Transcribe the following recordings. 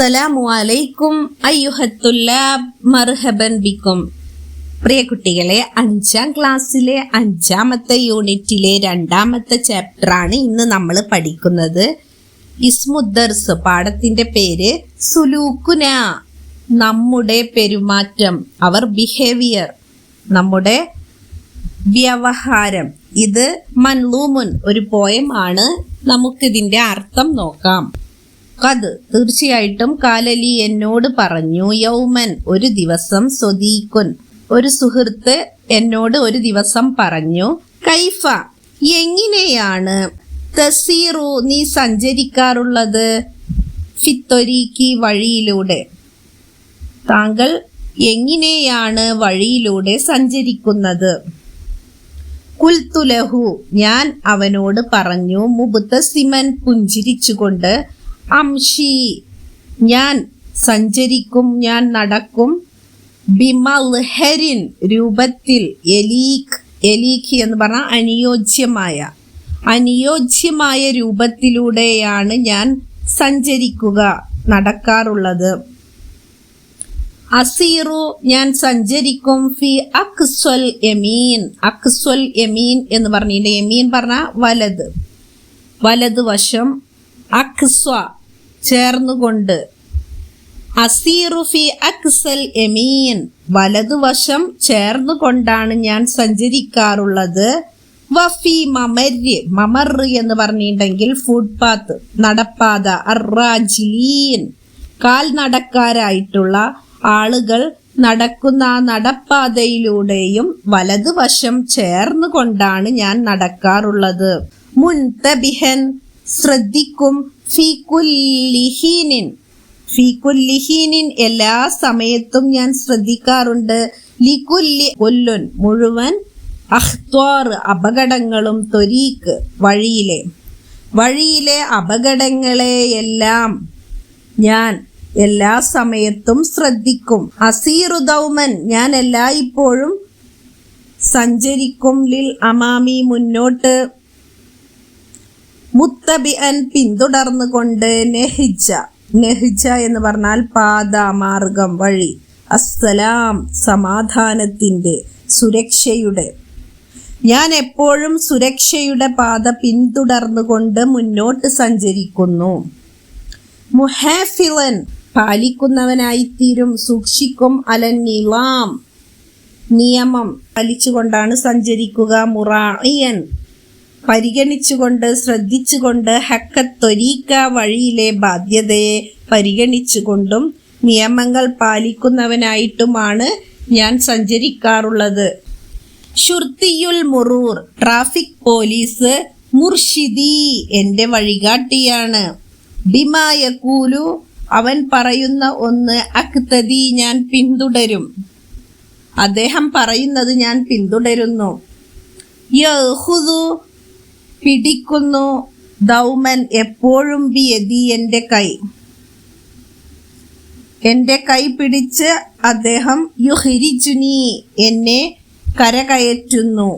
അസ്സലാമു അലൈക്കും അയ്യുഹത്തുല്ലാബ് മർഹബൻ ബിക്കും. പ്രിയ കുട്ടികളെ അഞ്ചാം ക്ലാസ്സിലെ അഞ്ചാമത്തെ യൂണിറ്റിലെ രണ്ടാമത്തെ ചാപ്റ്ററാണ് ഇന്ന് നമ്മൾ പഠിക്കുന്നത്. ഇസ്മുദ്ദർസ് പാഠത്തിന്റെ പേര് സുലൂക്കുന. നമ്മുടെ പെരുമാറ്റം അവർ ബിഹേവിയർ നമ്മുടെ വ്യവഹാരം. ഇത് മൻലൂമുൻ ഒരു പോയം ആണ്. നമുക്കിതിന്റെ അർത്ഥം നോക്കാം. കത് തീർച്ചയായിട്ടും കാലലി എന്നോട് പറഞ്ഞു യൗമൻ ഒരു ദിവസം സ്വദീക്കുൻ ഒരു സുഹൃത്ത് എന്നോട് ഒരു ദിവസം പറഞ്ഞു കൈഫ എങ്ങനെയാണ് തസീറു നീ സഞ്ചരിക്കാറുള്ളത് ഫിത്തൊരീക്കി വഴിയിലൂടെ? താങ്കൾ എങ്ങനെയാണ് വഴിയിലൂടെ സഞ്ചരിക്കുന്നത്? കുൽത്തുലഹു ഞാൻ അവനോട് പറഞ്ഞു മുബുത്തസിമൻ പുഞ്ചിരിച്ചുകൊണ്ട് അംഷി ഞാൻ സഞ്ചരിക്കും ഞാൻ നടക്കും. ബിമൽഹരിൻ രൂപത്തിൽ എലീഖ് എലീഖ് എന്ന് പറഞ്ഞാൽ അനുയോജ്യമായ. അനുയോജ്യമായ രൂപത്തിലൂടെയാണ് ഞാൻ സഞ്ചരിക്കുക നടക്കാറുള്ളത്. അസീറു ഞാൻ സഞ്ചരിക്കും ഫി അക്സ്വൽ എമീൻ അക്സ്വൽ എമീൻ എന്ന് പറഞ്ഞിട്ട് എമീൻ പറഞ്ഞ വലത്. വലത് വശം. അക്സ്വ ചേർന്നുകൊണ്ട്. അസീറുഫി അക്സൽ എമീൻ. വലതുവശം ചേർന്നുകൊണ്ടാണ് ഞാൻ സഞ്ചരിക്കാറുള്ളത്. വഫി മമര് മമർ എന്ന് പറഞ്ഞിട്ടുണ്ടെങ്കിൽ ഫുട്പാത്ത് നടപ്പാത അറാജിലീൻ കാൽനടക്കാരായിട്ടുള്ള ആളുകൾ നടക്കുന്ന നടപ്പാതയിലൂടെയും വലതുവശം ചേർന്നുകൊണ്ടാണ് ഞാൻ നടക്കാറുള്ളത്. മുൻതബിഹൻ ശ്രദ്ധിക്കും ഫി കുല്ലിഹീനിൻ ഫി കുല്ലിഹീനിൻ എല്ലാ സമയത്തും ഞാൻ ശ്രദ്ധിക്കാറുണ്ട്. ലികുല്ലി കൊല്ലുൻ മുഴുവൻ അഹ്ത്വാർ അപകടങ്ങളും തൊരീക്ക് വഴിയിലെ. വഴിയിലെ അപകടങ്ങളെയെല്ലാം ഞാൻ എല്ലാ സമയത്തും ശ്രദ്ധിക്കും. അസീറു ദൗമൻ ഞാൻ എല്ലായ്പ്പോഴും സഞ്ചരിക്കും. ലിൽ അമാമി മുന്നോട്ട് മുത്തബിഅൻ പിന്തുടർന്നുകൊണ്ട് നെഹിജ നെഹിജ എന്ന് പറഞ്ഞാൽ പാത മാർഗം വഴി. അസ്സലാം സമാധാനത്തിന്റെ സുരക്ഷയുടെ. ഞാൻ എപ്പോഴും സുരക്ഷയുടെ പാത പിന്തുടർന്നുകൊണ്ട് മുന്നോട്ട് സഞ്ചരിക്കുന്നു. മുഹാഫിലൻ പാലിക്കുന്നവനായിത്തീരും സൂക്ഷിക്കും. അലന്നിലാം നിയമം പാലിച്ചുകൊണ്ടാണ് സഞ്ചരിക്കുക. മുറായിയൻ പരിഗണിച്ചുകൊണ്ട് ശ്രദ്ധിച്ചുകൊണ്ട് ഹക്കത്തൊരീക്ക വഴിയിലെ ബാധ്യതയെ പരിഗണിച്ചുകൊണ്ടും നിയമങ്ങൾ പാലിക്കുന്നവനായിട്ടുമാണ് ഞാൻ സഞ്ചരിക്കാറുള്ളത്. ഷുർത്തിയുൽ മുറൂർ ട്രാഫിക് പോലീസ് മുർഷിദി എന്റെ വഴികാട്ടിയാണ്. ബിമായക്കൂലു അവൻ പറയുന്ന ഒന്ന് അക്തതി ഞാൻ പിന്തുടരും. അദ്ദേഹം പറയുന്നത് ഞാൻ പിന്തുടരുന്നു. പിടിക്കുന്നു. ദൗമൻ എപ്പോഴും ബി എതി എന്റെ കൈ. എന്റെ കൈ പിടിച്ച് അദ്ദേഹം യുഹിരിജുനി എന്നെ കരകയറ്റുന്നു.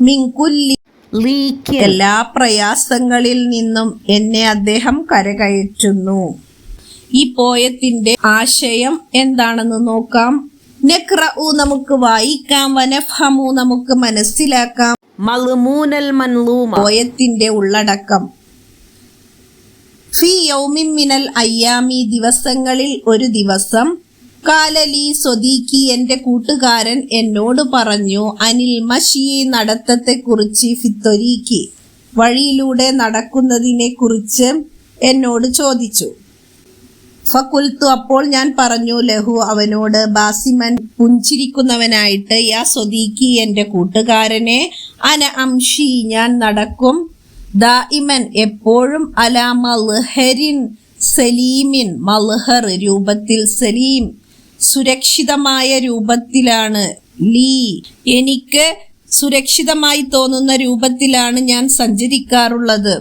മിങ്കുല്ലി എല്ലാ പ്രയാസങ്ങളിൽ നിന്നും എന്നെ അദ്ദേഹം കരകയറ്റുന്നു. ഈ പോയത്തിന്റെ ആശയം എന്താണെന്ന് നോക്കാം. നെക്റഉ നമുക്ക് വായിക്കാം വനഫമു നമുക്ക് മനസ്സിലാക്കാം. മൽമൂനൽ മൻലൂമ. പോയത്തിന്റെ ഉള്ളടക്കം. ഫി യൗമിൻ മിനൽ അയ്യാമി ദിവസങ്ങളിൽ ഒരു ദിവസം കാലലി സ്വദീഖി എന്റെ കൂട്ടുകാരൻ എന്നോട് പറഞ്ഞു അനിൽ മഷി നടത്തത്തെക്കുറിച്ച് ഫിത്തൊരീക്കി വഴിയിലൂടെ നടക്കുന്നതിനെ കുറിച്ച് എന്നോട് ചോദിച്ചു. ഫക്കുൽത്തു അപ്പോൾ ഞാൻ പറഞ്ഞു ലഹു അവനോട് ബാസിമൻ പുഞ്ചിരിക്കുന്നവനായിട്ട് യാ സ്വദീക്കി എന്റെ കൂട്ടുകാരനെ അന അംഷി ഞാൻ നടക്കും. ദായിമൻ എപ്പോഴും അല മൽഹരിൻ സലീമിൻ മൽഹർ രൂപത്തിൽ സലീം സുരക്ഷിതമായ രൂപത്തിലാണ് ലീ. എനിക്ക് സുരക്ഷിതമായി തോന്നുന്ന രൂപത്തിലാണ് ഞാൻ സഞ്ചരിക്കാറുള്ളത്.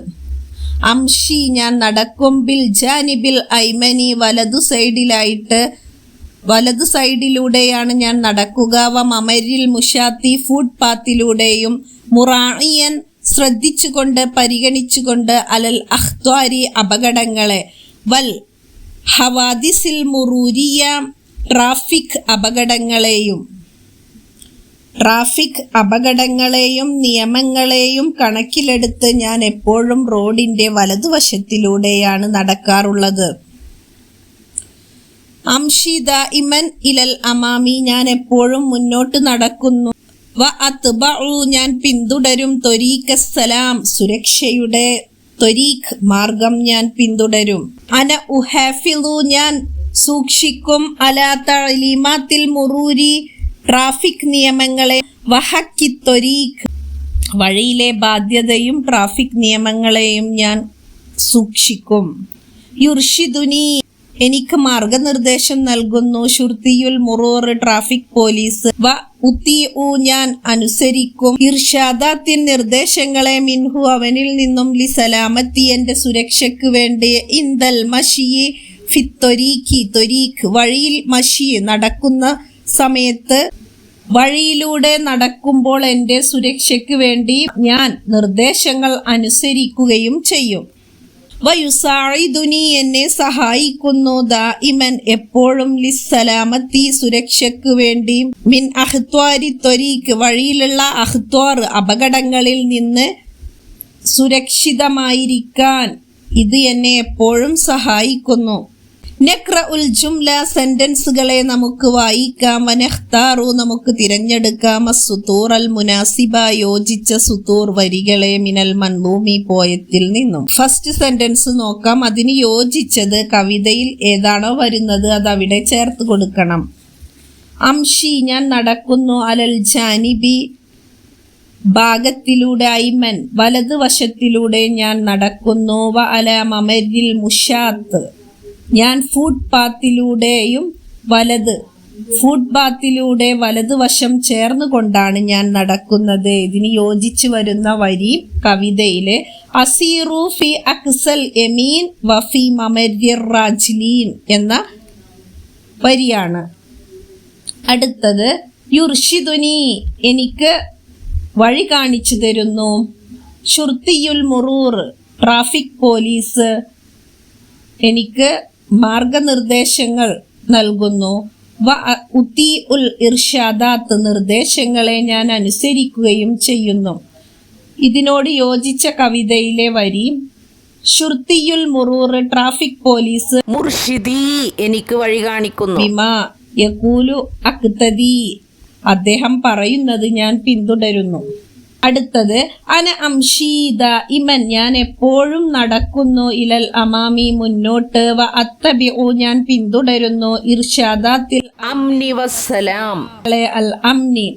അംഷി ഞാൻ നടക്കും ബിൽ ജാനിബിൽ ഐമനി വലതു സൈഡിലായിട്ട് വലതു സൈഡിലൂടെയാണ് ഞാൻ നടക്കുക. വ മമരിൽ മുഷാത്തി ഫുഡ് പാത്തിലൂടെയും മുറാണിയൻ ശ്രദ്ധിച്ചുകൊണ്ട് പരിഗണിച്ചുകൊണ്ട് അലൽ അഖ്ത്വാരി അപകടങ്ങളെ. വൽ ഹവാദിസിൽ മുറൂരിയ ട്രാഫിക് അപകടങ്ങളെയും. ട്രാഫിക് അപകടങ്ങളെയും നിയമങ്ങളെയും കണക്കിലെടുത്ത് ഞാൻ എപ്പോഴും റോഡിന്റെ വലതുവശത്തിലൂടെയാണ് നടക്കാറുള്ളത്. അംഷിദ ഇമൻ ഇലൽ അമാമി ഞാൻ എപ്പോഴും മുന്നോട്ട് നടക്കുന്നു. വ അത്ബഉ ഞാൻ പിന്തുടരും തൊരീഖ് സലാം സുരക്ഷയുടെ ത്വരീഖ് മാർഗം ഞാൻ പിന്തുടരും. അന ഉഹാഫിലു ഞാൻ സൂക്ഷിക്കും. അലാ തലീമാത്തിൽ മുറൂരി ട്രാഫിക് നിയമങ്ങളെ വഹക്കിത്തൊരീഖ്. വഴിയിലെ ബാധ്യതയും ട്രാഫിക് നിയമങ്ങളെയും ഞാൻ സൂക്ഷിക്കും. യുർഷിദുനി എനിക്ക് മാർഗനിർദ്ദേശം നൽകുന്നു. ഷുർത്തിയുൽ മുറൂർ ട്രാഫിക് പോലീസ്. വ ഉത്തി ഞാൻ അനുസരിക്കും. ഇർഷാദാത്തിൻ നിർദ്ദേശങ്ങളെ മിൻഹു അവനിൽ നിന്നും ലി സലാമത്തി എന്റെ സുരക്ഷയ്ക്ക് വേണ്ടി. ഇന്ദൽ മഷിയെ ഫിത്തൊരീഖി തൊരീഖ്. വഴിയിൽ മഷി നടക്കുന്ന സമയത്ത് വഴിയിലൂടെ നടക്കുമ്പോൾ എന്റെ സുരക്ഷയ്ക്ക് വേണ്ടി ഞാൻ നിർദ്ദേശങ്ങൾ അനുസരിക്കുകയും ചെയ്യും. വയുസായിദുനി എന്നെ സഹായിക്കുന്നു. ദാഇമൻ എപ്പോഴും ലിസ്സലാമത്തി സുരക്ഷയ്ക്ക് വേണ്ടി മിൻ അഹ്ത്വാരി ത്വരീക്ക് വഴിയിലുള്ള അഹ്ത്വാർ അപകടങ്ങളിൽ നിന്ന് സുരക്ഷിതമായിരിക്കാൻ ഇത് എന്നെ എപ്പോഴും സഹായിക്കുന്നു. നക്ര ഉൽ ജുംല സെന്റൻസുകളെ നമുക്ക് വായിക്കാം. വനഹ്താറു നമുക്ക് തിരഞ്ഞെടുക്കാം. സുത്തൂർ അൽ മുനാസിബ യോജിച്ച സുത്തൂർ വരികളെ മിനൽ മൻലൂമി പോയത്തിൽ നിന്നും. ഫസ്റ്റ് സെന്റൻസ് നോക്കാം. അതിന് യോജിച്ചത് കവിതയിൽ ഏതാണോ വരുന്നത് അത് അവിടെ ചേർത്ത് കൊടുക്കണം. അംഷി ഞാൻ നടക്കുന്നു അലൽ ജാനിബി ഭാഗത്തിലൂടെ ഐമൻ വലതുവശത്തിലൂടെ ഞാൻ നടക്കുന്നു. വ അല മമരിൽ മുഷാത്ത്. ഞാൻ ഫുട്പാത്തിലൂടെയും വലത് ഫുട്പാത്തിലൂടെ വലതുവശം ചേർന്നുകൊണ്ടാണ് ഞാൻ നടക്കുന്നത്. ഇതിന് യോജിച്ചു വരുന്ന വരി കവിതയിലെ അസീറു ഫി അക്സൽ എമീൻ വഫി മമര്യർ എന്ന വരിയാണ്. അടുത്തത് യുർഷിദുനി എനിക്ക് വഴി കാണിച്ചു തരുന്നു. ഷുർത്തിയുൽ മുറൂർ ട്രാഫിക് പോലീസ് എനിക്ക് മാർഗനിർദ്ദേശങ്ങൾ നൽകുന്നു. വ ഉത്തി ഉൽ ഇർഷാദാത്ത് നിർദ്ദേശങ്ങളെ ഞാൻ അനുസരിക്കുകയും ചെയ്യുന്നു. ഇതിനോട് യോജിച്ച കവിതയിലെ വരി ഷുർത്തിയുൽ മുറൂർ ട്രാഫിക് പോലീസ് മുർഷിദി എനിക്ക് വഴി കാണിക്കുന്നു. ബിമ യകൂലു അക്തദി. അദ്ദേഹം പറയുന്നത് ഞാൻ പിന്തുടരുന്നു. അടുത്തത് അന അംഷീദ ഇമൻ ഞാൻ എപ്പോഴും നടക്കുന്നു ഇലൽ അമാമി മുന്നോട്ട്. വ അത്തബിഉ ഞാൻ പിന്തുടരുന്നു ഇർഷാദാത്തിൽ അംനി വസ്സലാം. അലെ അൽ അംനി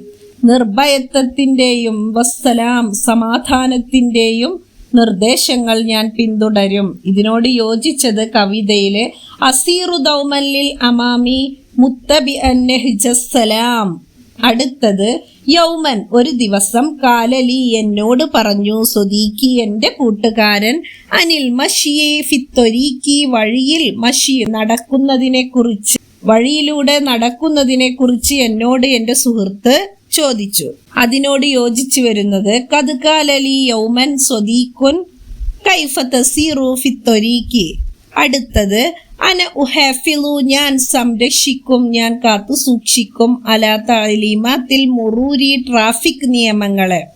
നിർഭയത്വത്തിന്റെയും വസ്സലാം സമാധാനത്തിന്റെയും നിർദ്ദേശങ്ങൾ ഞാൻ പിന്തുടരും. ഇതിനോട് യോജിച്ചത് കവിതയിലെ അസീറു ദൗമല്ലിൽ അമാമി മുത്തബി അന്നഹിജസ്സലാം അടുത്തത് യൗമൻ ഒരു ദിവസം കാലലി എന്നോട് പറഞ്ഞു സ്വദീഖി എന്റെ കൂട്ടുകാരൻ അനിൽ മഷിയെ ഫിത്തൊരീക്കി വഴിയിൽ മഷി നടക്കുന്നതിനെ കുറിച്ച് വഴിയിലൂടെ നടക്കുന്നതിനെ കുറിച്ച് എന്നോട് എന്റെ സുഹൃത്ത് ചോദിച്ചു. അതിനോട് യോജിച്ചു വരുന്നത് കതുകാലലി യൗമൻ സ്വദീഖുൻ കൈഫ തസീറു ഫിത്തൊരീക്കി അടുത്തത് അന ഉഹഫിലു ഞാൻ സംരക്ഷിക്കും ഞാൻ കാത്തു സൂക്ഷിക്കും. അലാ തലീമാത്തിൽ മുറൂരി ട്രാഫിക് നിയമങ്ങളെ.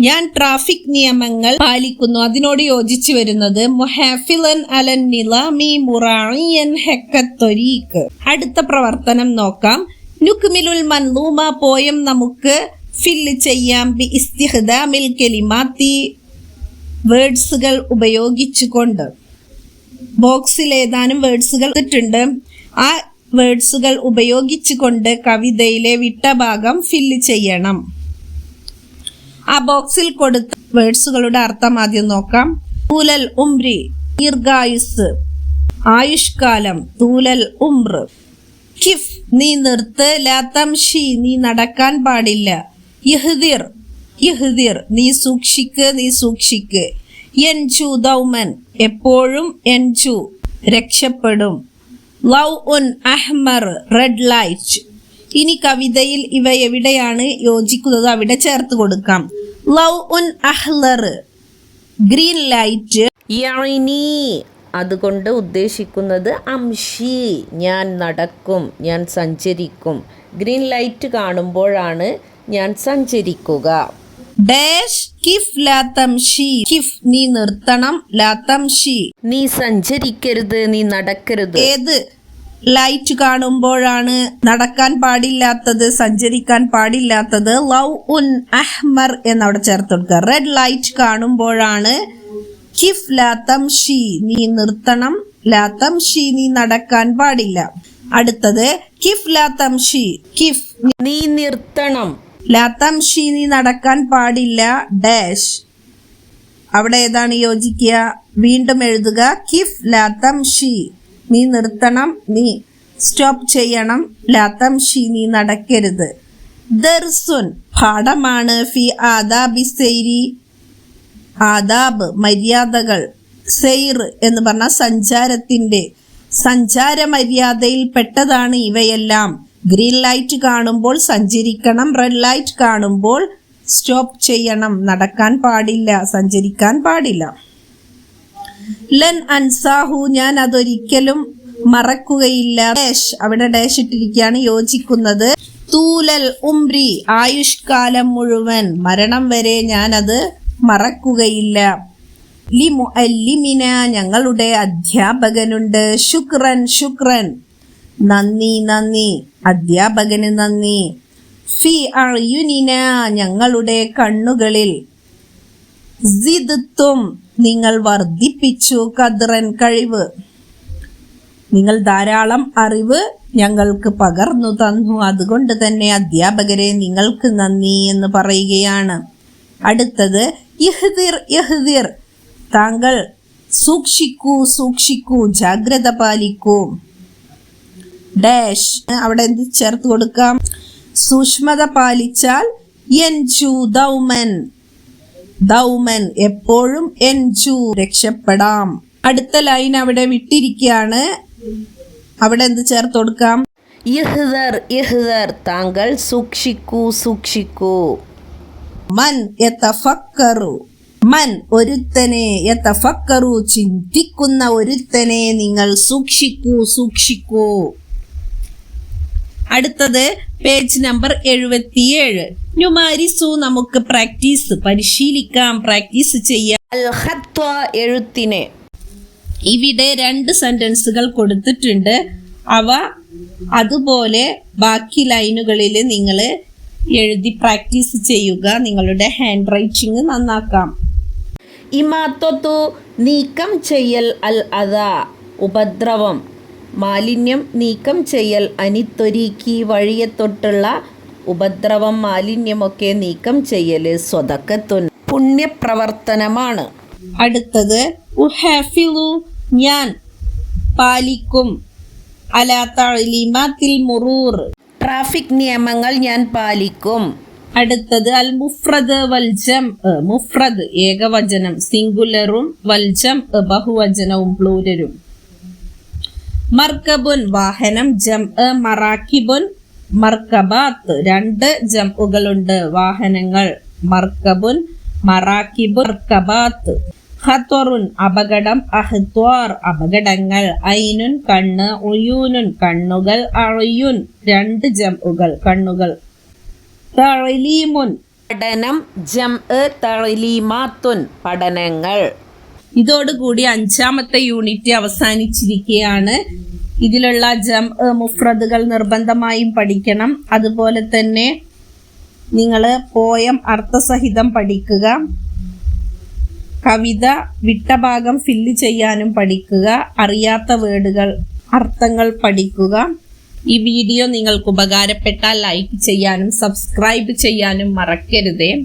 ഞാൻ ട്രാഫിക് നിയമങ്ങൾ പാലിക്കുന്നു. അതിനോട് യോജിച്ചു വരുന്നത് മുഹാഫിലൻ അലൻ നിലാമി മുറായിയൻ ഹെക്കത്തൊരീക്ക് അടുത്ത പ്രവർത്തനം നോക്കാം. നുക്മിലുൽ മൻലൂമ പോയം നമുക്ക് ഫില്ല് ചെയ്യാം. ബി ഇസ്തിഹദാമിൽ കെലിമാത്തി വേർഡ്സുകൾ ഉപയോഗിച്ചുകൊണ്ട്. ബോക്സിൽ ഏതാനും വേർഡ്സുകൾ ഇട്ടിട്ടുണ്ട് ആ വേർഡ്സുകൾ ഉപയോഗിച്ചുകൊണ്ട് കവിതയിലെ വിട്ട ഭാഗം ഫില്ല് ചെയ്യണം. ആ ബോക്സിൽ കൊടുത്ത വേർഡ്സുകളുടെ അർത്ഥം ആദ്യം നോക്കാം. തൂലൽ ഉംരി ദീർഘായുസ് ആയുഷ്കാലം തൂലൽ ഉംർ. കിഫ് നീ നിർത്ത് ലാത്തംഷി നീ നടക്കാൻ പാടില്ല. ഇഹ്ദിർ ഇഹ്ദിർ നീ സൂക്ഷിക്ക് നീ സൂക്ഷിക്ക്. എൻചു ദൗമൻ എപ്പോഴും എൻചു രക്ഷപ്പെടും. ലൗ ഉൻ അഹ്മർ റെഡ് ലൈറ്റ്. ഇനി കവിതയിൽ ഇവ എവിടെയാണ് യോജിക്കുന്നത് അവിടെ ചേർത്ത് കൊടുക്കാം. ലൗ ഉൻ അഹ്ലർ ഗ്രീൻ ലൈറ്റ്. അതുകൊണ്ട് ഉദ്ദേശിക്കുന്നത് അംഷി ഞാൻ നടക്കും ഞാൻ സഞ്ചരിക്കും. ഗ്രീൻ ലൈറ്റ് കാണുമ്പോഴാണ് ഞാൻ സഞ്ചരിക്കുക. ഡാഷ് കിഫ് ലാത്തംഷി കിഫ് നീ നിർത്തണം ലാത്തംഷി നീ സഞ്ചരിക്കരുത് നീ നടക്കരുത്. ഏത് ലൈറ്റ് കാണുമ്പോഴാണ് നടക്കാൻ പാടില്ലാത്തത് സഞ്ചരിക്കാൻ പാടില്ലാത്തത്? ലൗ ഉൻ അഹ്മർ എന്നവിടെ ചേർത്ത് കൊടുക്കുക. റെഡ് ലൈറ്റ് കാണുമ്പോഴാണ് കിഫ് ലാത്തംഷി നീ നിർത്തണം ലാത്തം ഷി. നീ നടക്കാൻ പാടില്ല. അടുത്തത് കിഫ് ലാത്തം ഷി. കിഫ് നീ നിർത്തണം. ലാത്തംഷി നീ നടക്കാൻ പാടില്ല ഡാഷ്. അവിടെ ഏതാണ് യോജിക്കുക? വീണ്ടും എഴുതുക കിഫ് ലാത്തംഷി നീ നിർത്തണം നീ. സ്റ്റോപ്പ് ചെയ്യണം ലാത്തംഷി നീ നടക്കരുത്. ദർസുൻ പാഠമാണ്. ഫി ആദാബി സൈരി ആദാബ് മര്യാദകൾ. സെയ്ർ എന്ന് പറഞ്ഞ സഞ്ചാരത്തിന്റെ സഞ്ചാര മര്യാദയിൽ പെട്ടതാണ് ഇവയെല്ലാം. ഗ്രീൻ ലൈറ്റ് കാണുമ്പോൾ സഞ്ചരിക്കണം റെഡ് ലൈറ്റ് കാണുമ്പോൾ സ്റ്റോപ്പ് ചെയ്യണം. നടക്കാൻ പാടില്ല സഞ്ചരിക്കാൻ പാടില്ല. ലൻ അൻസാഹു ഞാൻ അതൊരിക്കലും മറക്കുകയില്ല. ഡാഷ് അവിടെ ഡാഷ് ഇട്ടിരിക്കുകയാണ് യോജിക്കുന്നത്. തൂലൽ ഉംരി ആയുഷ്കാലം മുഴുവൻ. മരണം വരെ ഞാൻ അത് മറക്കുകയില്ല. ലിമു അല്ലിമിന ഞങ്ങളുടെ അധ്യാപകനുണ്ട്. ശുക്രൻ ശുക്രൻ. നന്ദി നന്ദി. അധ്യാപകന് നന്ദി. ഫി അയുനിന ഞങ്ങളുടെ കണ്ണുകളിൽ. സിദ്ത്തും നിങ്ങൾ വർദ്ധിപ്പിച്ചു കദ്രൻ കഴിവ്. നിങ്ങൾ ധാരാളം അറിവ് ഞങ്ങൾക്ക് പകർന്നു തന്നു. അതുകൊണ്ട് തന്നെ അധ്യാപകരെ നിങ്ങൾക്ക് നന്ദി എന്ന് പറയുകയാണ്. അടുത്തത് ഇഹ്ദിർ ഇഹ്ദിർ. താങ്കൾ സൂക്ഷിക്കൂ സൂക്ഷിക്കൂ ജാഗ്രത പാലിക്കൂ. ഡാഷ്. അവിടെ എന്ത് ചേർത്ത് കൊടുക്കാം? സൂക്ഷ്മത പാലിച്ചാൽ എൻജു ദൗമൻ. ദൗമൻ. എപ്പോഴും എൻജു രക്ഷപ്പെടാം. അടുത്ത ലൈൻ അവിടെ വിട്ടിരിക്കുകയാണ്. അവിടെ എന്ത് ചേർത്ത് കൊടുക്കാം? ഇഹ്ദർ ഇഹ്ദർ താങ്കൾ സൂക്ഷിക്കൂ സൂക്ഷിക്കൂ. മൻ യതഫക്കറു. മൻ ഒരുത്തനെ യതഫക്കറു. ചിന്തിക്കുന്ന ഒരുത്തനെ നിങ്ങൾ സൂക്ഷിക്കൂ സൂക്ഷിക്കൂ. അടുത്തത് പേജ് നമ്പർ എഴുപത്തിയേഴ്. ന്യൂമാരിസു നമുക്ക് പ്രാക്ടീസ് പരിശീലിക്കാം പ്രാക്ടീസ് ചെയ്യാം. എഴുത്തിനെ. ഇവിടെ രണ്ട് സെന്റൻസുകൾ കൊടുത്തിട്ടുണ്ട്. അവ അതുപോലെ ബാക്കി ലൈനുകളിൽ നിങ്ങൾ എഴുതി പ്രാക്ടീസ് ചെയ്യുക. നിങ്ങളുടെ ഹാൻഡ് റൈറ്റിംഗ് നന്നാക്കാം. ഇമാത്തോത്തു നീക്കം ചെയ്യൽ അൽ അതാ ഉപദ്രവം. മാലിന്യം നീക്കം ചെയ്യൽ അനിത്തൊരുക്കി വഴിയെ തൊട്ടുള്ള ഉപദ്രവം മാലിന്യമൊക്കെ നീക്കം ചെയ്യൽ സ്വതക്കത്തു പുണ്യപ്രവർത്തനമാണ്. അടുത്തത് ഉഹഫിലു ഞാൻ പാലിക്കും. അലാ മുറൂർ. ട്രാഫിക് നിയമങ്ങൾ ഞാൻ പാലിക്കും. അടുത്തത് അൽ മുഫ്രദ് വൽജം മുഫ്രദ് ഏകവചനം. സിംഗുലറും വൽജം ബഹുവചനവും പ്ലൂരരും മർക്കബുൻ വാഹനം ജം മറാക്കിബുൻ മർക്കബാത്ത്. രണ്ട് ജംഉകളുണ്ട്. വാഹനങ്ങൾ മർക്കബുൻ മറാക്കിബുൻ മർക്കബാത്ത്. ഹത്വറുൻ അപകടം അഹ്ത്വാർ അപകടങ്ങൾ. ഐനുൻ കണ്ണ് ഉയൂനുൻ കണ്ണുകൾ അഴയുൻ. രണ്ട് ജംഉകൾ കണ്ണുകൾ. തളിലീമുൻ പഠനം ജം തളിലീമാത്തുൻ പഠനങ്ങൾ. ഇതോടുകൂടി അഞ്ചാമത്തെ യൂണിറ്റ് അവസാനിച്ചിരിക്കുകയാണ്. ഇതിലുള്ള ജം മുഫ്രദുകൾ നിർബന്ധമായും പഠിക്കണം. അതുപോലെ തന്നെ നിങ്ങൾ പോയം അർത്ഥസഹിതം പഠിക്കുക. കവിത വിട്ട ഭാഗം ഫില്ല് ചെയ്യാനും പഠിക്കുക. അറിയാത്ത വേർഡുകൾ അർത്ഥങ്ങൾ പഠിക്കുക. ഈ വീഡിയോ നിങ്ങൾക്ക് ഉപകാരപ്പെട്ടാൽ ലൈക്ക് ചെയ്യാനും സബ്സ്ക്രൈബ് ചെയ്യാനും മറക്കരുതേ.